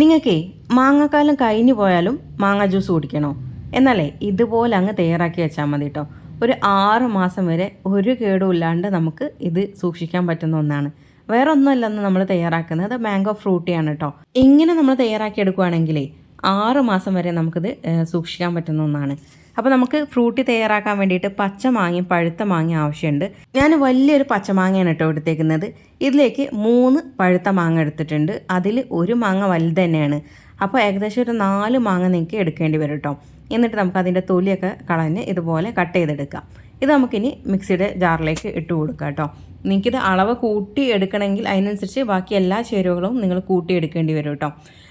നിങ്ങൾക്കേ മാങ്ങാക്കാലം കഴിഞ്ഞു പോയാലും മാങ്ങ ജ്യൂസ് കുടിക്കണോ? എന്നാലേ ഇതുപോലെ അങ്ങ് തയ്യാറാക്കി വെച്ചാൽ മതി കേട്ടോ ഒരു ആറ് മാസം വരെ ഒരു കേടും ഇല്ലാണ്ട് നമുക്ക് ഇത് സൂക്ഷിക്കാൻ പറ്റുന്ന ഒന്നാണ്. വേറെ ഒന്നുമല്ലെന്ന് നമ്മൾ തയ്യാറാക്കുന്നത് മാംഗോ ഫ്രൂട്ടിയാണ് കേട്ടോ ഇങ്ങനെ നമ്മൾ തയ്യാറാക്കി എടുക്കുകയാണെങ്കിലേ ആറ് മാസം വരെ നമുക്കിത് സൂക്ഷിക്കാൻ പറ്റുന്ന ഒന്നാണ്. അപ്പോൾ നമുക്ക് ഫ്രൂട്ടി തയ്യാറാക്കാൻ വേണ്ടിയിട്ട് പച്ചമാങ്ങയും പഴുത്ത മാങ്ങയും ആവശ്യമുണ്ട്. ഞാൻ വലിയൊരു പച്ച മാങ്ങയാണ് കേട്ടോ എടുത്തേക്കുന്നത്. ഇതിലേക്ക് മൂന്ന് പഴുത്ത മാങ്ങ എടുത്തിട്ടുണ്ട്. അതിൽ ഒരു മാങ്ങ വലുത് തന്നെയാണ്. അപ്പോൾ ഏകദേശം ഒരു നാല് മാങ്ങ നിങ്ങൾക്ക് എടുക്കേണ്ടി വരും കേട്ടോ. എന്നിട്ട് നമുക്ക് അതിന്റെ തൊലിയൊക്കെ കളഞ്ഞ് ഇതുപോലെ കട്ട് ചെയ്തെടുക്കാം. ഇത് നമുക്കിനി മിക്സിയുടെ ജാറിലേക്ക് ഇട്ട് കൊടുക്കാം കേട്ടോ. നിങ്ങൾക്കിത് അളവ് കൂട്ടി എടുക്കണമെങ്കിൽ അതിനനുസരിച്ച് ബാക്കി എല്ലാ ചേരുവകളും നിങ്ങൾ കൂട്ടി എടുക്കേണ്ടി വരും കേട്ടോ.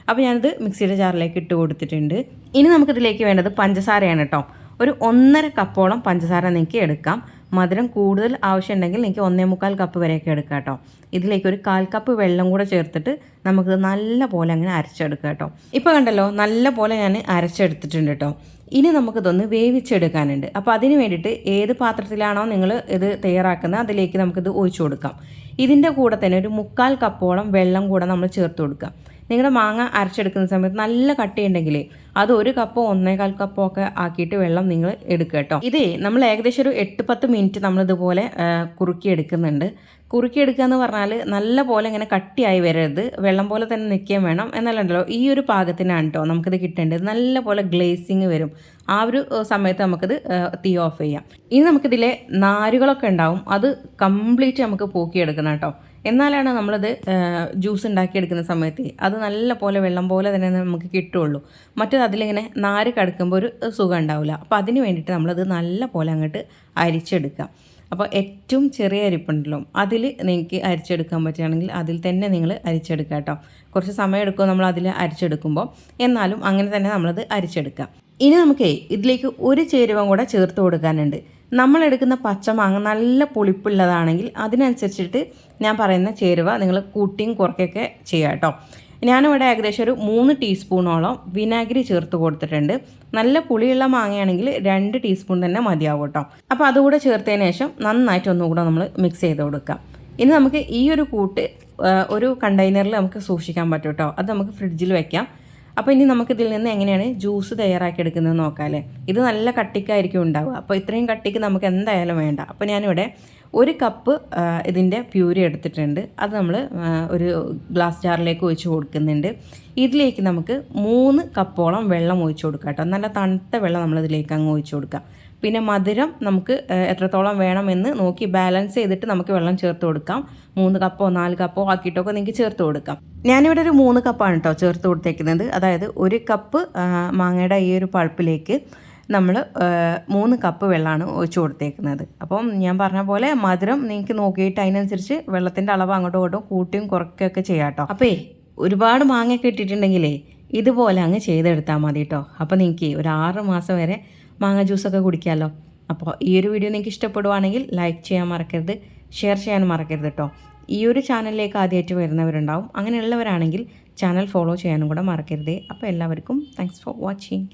അപ്പോൾ ഞാനിത് മിക്സിയുടെ ജാറിലേക്ക് ഇട്ട് കൊടുത്തിട്ടുണ്ട്. ഇനി നമുക്കിതിലേക്ക് വേണ്ടത് പഞ്ചസാരയാണ് കേട്ടോ. ഒരു ഒന്നര കപ്പോളം പഞ്ചസാര നിങ്ങൾക്ക് എടുക്കാം. മധുരം കൂടുതൽ ആവശ്യമുണ്ടെങ്കിൽ നിങ്ങൾക്ക് ഒന്നേ മുക്കാൽ കപ്പ് വരെയൊക്കെ എടുക്കാം കേട്ടോ. ഇതിലേക്ക് ഒരു കാൽ കപ്പ് വെള്ളം കൂടെ ചേർത്തിട്ട് നമുക്കിത് നല്ല പോലെ അങ്ങനെ അരച്ചെടുക്കാം കേട്ടോ. ഇപ്പോൾ കണ്ടല്ലോ നല്ല പോലെ ഞാൻ അരച്ചെടുത്തിട്ടുണ്ട് കേട്ടോ. ഇനി നമുക്കിതൊന്ന് വേവിച്ചെടുക്കാനുണ്ട്. അപ്പോൾ അതിന് വേണ്ടിയിട്ട് ഏത് പാത്രത്തിലാണോ നിങ്ങൾ ഇത് തയ്യാറാക്കുന്നത് അതിലേക്ക് നമുക്കിത് ഒഴിച്ചു കൊടുക്കാം. ഇതിന്റെ കൂടെ തന്നെ ഒരു മുക്കാൽ കപ്പോളം വെള്ളം കൂടെ നമ്മൾ ചേർത്ത് കൊടുക്കാം. നിങ്ങളുടെ മാങ്ങ അരച്ചെടുക്കുന്ന സമയത്ത് നല്ല കട്ടിയുണ്ടെങ്കിലേ അത് ഒരു കപ്പോ ഒന്നേകാൽ കപ്പോ ഒക്കെ ആക്കിയിട്ട് വെള്ളം നിങ്ങൾ എടുക്കുക കേട്ടോ. ഇതേ നമ്മൾ ഏകദേശം ഒരു എട്ട് പത്ത് മിനിറ്റ് നമ്മളിതുപോലെ കുറുക്കി എടുക്കുന്നുണ്ട്. കുറുക്കി എടുക്കുക എന്ന് പറഞ്ഞാൽ നല്ല പോലെ ഇങ്ങനെ കട്ടിയായി വരരുത്. വെള്ളം പോലെ തന്നെ നിൽക്കുകയും വേണം. എന്നല്ലല്ലോ ഈ ഒരു പാകത്തിനാണ് കേട്ടോ നമുക്കിത് കിട്ടേണ്ടത്. നല്ല പോലെ ഗ്ലേസിങ് വരും. ആ ഒരു സമയത്ത് നമുക്കിത് തീ ഓഫ് ചെയ്യാം. ഇനി നമുക്കിതിലെ നാരുകളൊക്കെ ഉണ്ടാവും. അത് കംപ്ലീറ്റ് നമുക്ക് പോക്കിയെടുക്കണം കേട്ടോ. എന്നാലാണ് നമ്മളത് ജ്യൂസ് ഉണ്ടാക്കിയെടുക്കുന്ന സമയത്ത് അത് നല്ല പോലെ വെള്ളം പോലെ തന്നെ നമുക്ക് കിട്ടുള്ളൂ മറ്റേത് അതിലിങ്ങനെ നാര് കടക്കുമ്പോൾ ഒരു സുഖം ഉണ്ടാവില്ല. അപ്പോൾ അതിന് വേണ്ടിയിട്ട് നമ്മളത് നല്ല പോലെ അങ്ങോട്ട് അരിച്ചെടുക്കാം. അപ്പോൾ ഏറ്റവും ചെറിയ അരിപ്പുണ്ടല്ലോ അതിൽ നിങ്ങൾക്ക് അരിച്ചെടുക്കാൻ പറ്റുകയാണെങ്കിൽ അതിൽ തന്നെ നിങ്ങൾ അരിച്ചെടുക്കുക കേട്ടോ. കുറച്ച് സമയം എടുക്കും നമ്മൾ അതിൽ അരിച്ചെടുക്കുമ്പോൾ എന്നാലും അങ്ങനെ തന്നെ നമ്മളത് അരിച്ചെടുക്കാം. ഇനി നമുക്ക് ഇതിലേക്ക് ഒരു ചേരുവം കൂടെ ചേർത്ത് കൊടുക്കാനുണ്ട്. നമ്മൾ എടുക്കുന്ന പച്ചമാങ്ങ നല്ല പുളിപ്പുള്ളതാണെങ്കിൽ അതിനനുസരിച്ചിട്ട് ഞാൻ പറയുന്ന ചേരുവ നിങ്ങൾ കൂട്ടിയും കുറയ്ക്കൊക്കെ ചെയ്യാം കേട്ടോ. ഞാനിവിടെ ഏകദേശം ഒരു മൂന്ന് ടീസ്പൂണോളം വിനാഗിരി ചേർത്ത് കൊടുത്തിട്ടുണ്ട്. നല്ല പുളിയുള്ള മാങ്ങയാണെങ്കിൽ രണ്ട് ടീസ്പൂൺ തന്നെ മതിയാവും കേട്ടോ. അപ്പോൾ അതുകൂടെ ചേർത്തതിന് ശേഷം നന്നായിട്ട് ഒന്നുകൂടെ നമ്മൾ മിക്സ് ചെയ്ത് കൊടുക്കാം. ഇനി നമുക്ക് ഈ ഒരു കൂട്ട് ഒരു കണ്ടെയ്നറിൽ നമുക്ക് സൂക്ഷിക്കാൻ പറ്റും കേട്ടോ. അത് നമുക്ക് ഫ്രിഡ്ജിൽ വെക്കാം. അപ്പോൾ ഇനി നമുക്കിതിൽ നിന്ന് എങ്ങനെയാണ് ജ്യൂസ് തയ്യാറാക്കി എടുക്കുന്നത് നോക്കാമല്ലേ ഇത് നല്ല കട്ടിക്കായിരിക്കും ഉണ്ടാവുക. അപ്പോൾ ഇത്രയും കട്ടിക്ക് നമുക്ക് എന്തായാലും വേണ്ട. അപ്പോൾ ഞാനിവിടെ ഒരു കപ്പ് ഇതിന്റെ പ്യൂരി എടുത്തിട്ടുണ്ട്. അത് നമ്മൾ ഒരു ഗ്ലാസ് ജാറിലേക്ക് ഒഴിച്ച് കൊടുക്കുന്നുണ്ട്. ഇതിലേക്ക് നമുക്ക് മൂന്ന് കപ്പോളം വെള്ളം ഒഴിച്ച് കൊടുക്കാം കേട്ടോ. നല്ല തണുത്ത വെള്ളം നമ്മളിതിലേക്ക് അങ്ങ് ഒഴിച്ച് കൊടുക്കാം. പിന്നെ മധുരം നമുക്ക് എത്രത്തോളം വേണമെന്ന് നോക്കി ബാലൻസ് ചെയ്തിട്ട് നമുക്ക് വെള്ളം ചേർത്ത് കൊടുക്കാം. മൂന്ന് കപ്പോ നാല് കപ്പോ ആക്കിയിട്ടൊക്കെ നിങ്ങൾക്ക് ചേർത്ത് കൊടുക്കാം. ഞാനിവിടെ ഒരു മൂന്ന് കപ്പാണ് കേട്ടോ ചേർത്ത് കൊടുത്തേക്കുന്നത്. അതായത് ഒരു കപ്പ് മാങ്ങയുടെ ഈ ഒരു പൾപ്പിലേക്ക് നമ്മൾ മൂന്ന് കപ്പ് വെള്ളമാണ് ഒഴിച്ചു കൊടുത്തേക്കുന്നത്. അപ്പം ഞാൻ പറഞ്ഞ പോലെ മധുരം നിങ്ങൾക്ക് നോക്കിയിട്ട് അതിനനുസരിച്ച് വെള്ളത്തിന്റെ അളവ് അങ്ങോട്ടും ഇങ്ങോട്ടും കൂട്ടിയും കുറയ്ക്കുകയൊക്കെ ചെയ്യാം കേട്ടോ അപ്പേ ഒരുപാട് മാങ്ങയൊക്കെ ഇട്ടിട്ടുണ്ടെങ്കിലേ ഇതുപോലെ അങ്ങ് ചെയ്തെടുത്താൽ മതി കേട്ടോ അപ്പോൾ നിങ്ങൾക്ക് ഒരു ആറ് മാസം വരെ മാങ്ങ ജ്യൂസൊക്കെ കുടിക്കാമല്ലോ അപ്പോൾ ഈ ഒരു വീഡിയോ നിങ്ങൾക്ക് ഇഷ്ടപ്പെടുവാണെങ്കിൽ ലൈക്ക് ചെയ്യാൻ മറക്കരുത് ഷെയർ ചെയ്യാൻ മറക്കരുത് കേട്ടോ ഈ ഒരു ചാനലിലേക്ക് ആദ്യമായിട്ട് വരുന്നവരുണ്ടാവും. അങ്ങനെയുള്ളവരാണെങ്കിൽ ചാനൽ ഫോളോ ചെയ്യാനും കൂടെ മറക്കരുതേ. അപ്പോൾ എല്ലാവർക്കും താങ്ക്സ് ഫോർ വാച്ചിങ്